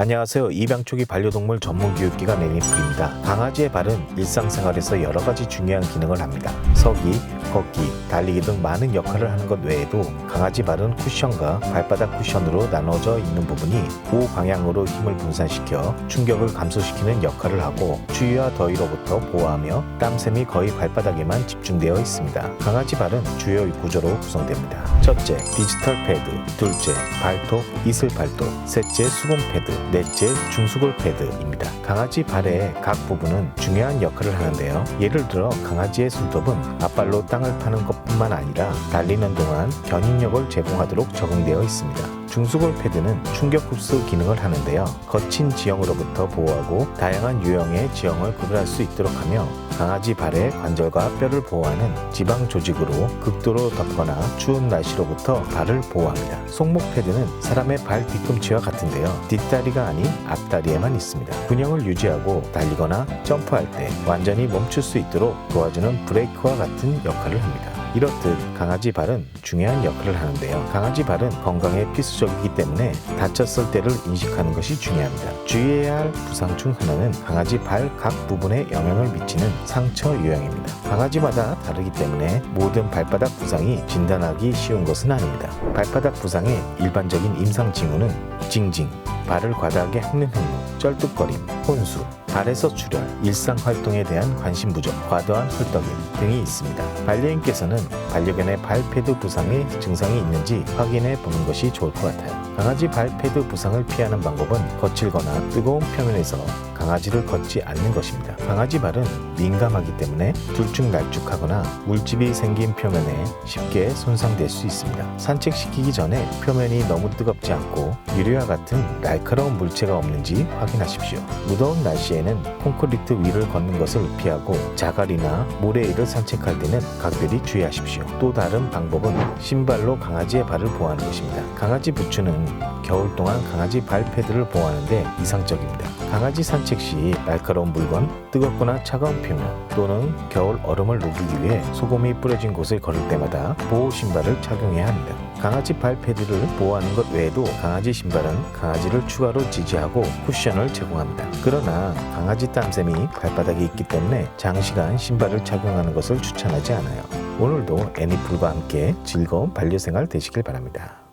안녕하세요. 입양초기 반려동물 전문 교육기관 애니풀입니다. 강아지의 발은 일상생활에서 여러 가지 중요한 기능을 합니다. 서기, 걷기, 달리기 등 많은 역할을 하는 것 외에도 강아지 발은 쿠션과 발바닥 쿠션으로 나눠져 있는 부분이 우 방향으로 힘을 분산시켜 충격을 감소시키는 역할을 하고 추위와 더위로부터 보호하며 땀샘이 거의 발바닥에만 집중되어 있습니다. 강아지 발은 주요 구조로 구성됩니다. 첫째, 디지털 패드, 둘째, 발톱, 이슬 발톱, 셋째, 수건 패드, 넷째, 중수골 패드입니다. 강아지 발의 각 부분은 중요한 역할을 하는데요. 예를 들어 강아지의 손톱은 앞발로 땅을 파는 것뿐만 아니라 달리는 동안 견인력을 제공하도록 적용되어 있습니다. 중수골 패드는 충격 흡수 기능을 하는데요. 거친 지형으로부터 보호하고 다양한 유형의 지형을 구별할 수 있도록 하며 강아지 발의 관절과 뼈를 보호하는 지방 조직으로 극도로 덥거나 추운 날씨로부터 발을 보호합니다. 손목 패드는 사람의 발 뒤꿈치와 같은데요. 뒷다리가 아닌 앞다리에만 있습니다. 균형을 유지하고 달리거나 점프할 때 완전히 멈출 수 있도록 도와주는 브레이크와 같은 역할을 합니다. 이렇듯 강아지 발은 중요한 역할을 하는데요. 강아지 발은 건강에 필수적이기 때문에 다쳤을 때를 인식하는 것이 중요합니다. 주의해야 할 부상 중 하나는 강아지 발 각 부분에 영향을 미치는 상처 유형입니다. 강아지마다 다르기 때문에 모든 발바닥 부상이 진단하기 쉬운 것은 아닙니다. 발바닥 부상의 일반적인 임상 징후는 징징, 발을 과다하게 핥는 행동, 쩔뚝거림, 혼수, 발에서 출혈, 일상 활동에 대한 관심 부족, 과도한 헐떡임 등이 있습니다. 반려인께서는 반려견의 발패드 부상의 증상이 있는지 확인해 보는 것이 좋을 것 같아요. 강아지 발패드 부상을 피하는 방법은 거칠거나 뜨거운 표면에서 강아지를 걷지 않는 것입니다. 강아지 발은 민감하기 때문에 들쭉날쭉하거나 물집이 생긴 표면에 쉽게 손상될 수 있습니다. 산책시키기 전에 표면이 너무 뜨겁지 않고 유리와 같은 날카로운 물체가 없는지 확인하십시오. 무더운 날씨에는 콘크리트 위를 걷는 것을 피하고 자갈이나 모래 위를 산책할 때는 각별히 주의하십시오. 또 다른 방법은 신발로 강아지의 발을 보호하는 것입니다. 강아지 부츠는 겨울 동안 강아지 발 패드를 보호하는데 이상적입니다. 강아지 산책 시 날카로운 물건, 뜨겁거나 차가운 표면 또는 겨울 얼음을 녹이기 위해 소금이 뿌려진 곳을 걸을 때마다 보호 신발을 착용해야 합니다. 강아지 발 패드를 보호하는 것 외에도 강아지 신발은 강아지를 추가로 지지하고 쿠션을 제공합니다. 그러나 강아지 땀샘이 발바닥에 있기 때문에 장시간 신발을 착용하는 것을 추천하지 않아요. 오늘도 애니풀과 함께 즐거운 반려생활 되시길 바랍니다.